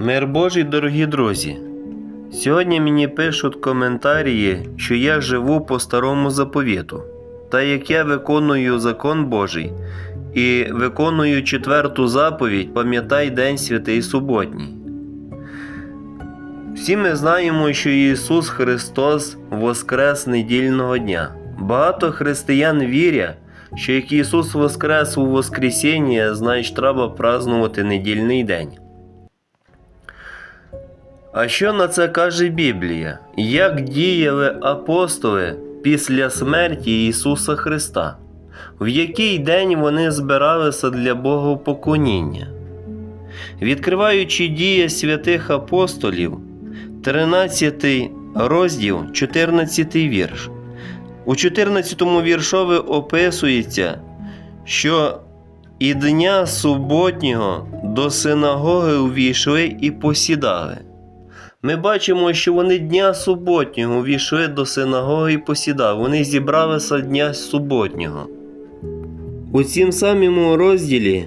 Мир Божий, дорогі друзі. Сьогодні мені пишуть коментарі, що я живу по старому заповіту, та як я виконую закон Божий і виконую четверту заповідь, пам'ятай день святий суботній. Всі ми знаємо, що Ісус Христос воскрес недільного дня. Багато християн вірять, що як Ісус воскрес у Воскресіння, значить треба празнувати недільний день. А що на це каже Біблія? Як діяли апостоли після смерті Ісуса Христа? В який день вони збиралися для Богопоклоніння? Відкриваючи дії святих апостолів, 13 розділ, 14 вірш. У 14 віршові описується, що і дня суботнього до синагоги увійшли і посідали. Ми бачимо, що вони дня суботнього увійшли до синагоги і посідали. Вони зібралися дня суботнього. У цім самому розділі,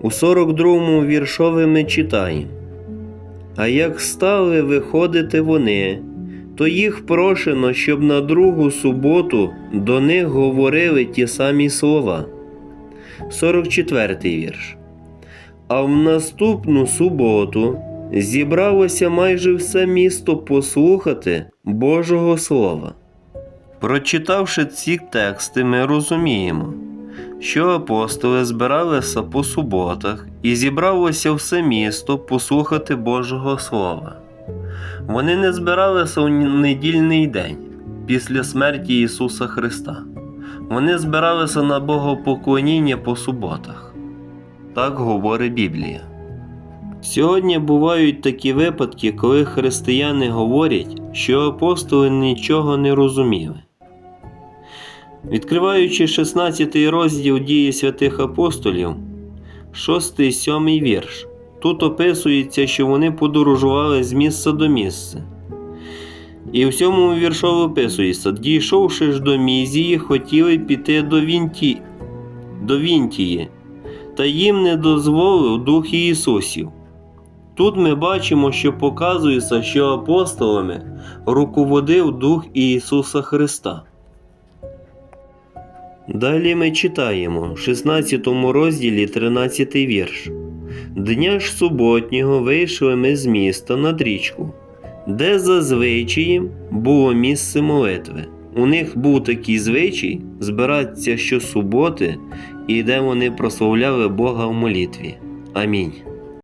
у 42 віршові ми читаємо. А як стали виходити вони, то їх прошено, щоб на другу суботу до них говорили ті самі слова. 44 вірш. А в наступну суботу зібралося майже все місто послухати Божого Слова. Прочитавши ці тексти, ми розуміємо, що апостоли збиралися по суботах і зібралося все місто послухати Божого Слова. Вони не збиралися у недільний день після смерті Ісуса Христа. Вони збиралися на богопоклоніння по суботах. Так говорить Біблія. Сьогодні бувають такі випадки, коли християни говорять, що апостоли нічого не розуміли. Відкриваючи 16 розділ дії святих апостолів, 6-7 вірш, тут описується, що вони подорожували з місця до місця. І в цьому віршові описується, дійшовши ж до Мізії, хотіли піти до, Вінті... до Вінтії, та їм не дозволив Дух Ісусів. Тут ми бачимо, що показується, що апостолами руководив Дух Ісуса Христа. Далі ми читаємо в 16 розділі 13 вірш. Дня ж суботнього вийшли ми з міста над річку, де за звичаєм було місце молитви. У них був такий звичай збиратися щосуботи, і де вони прославляли Бога в молитві. Амінь.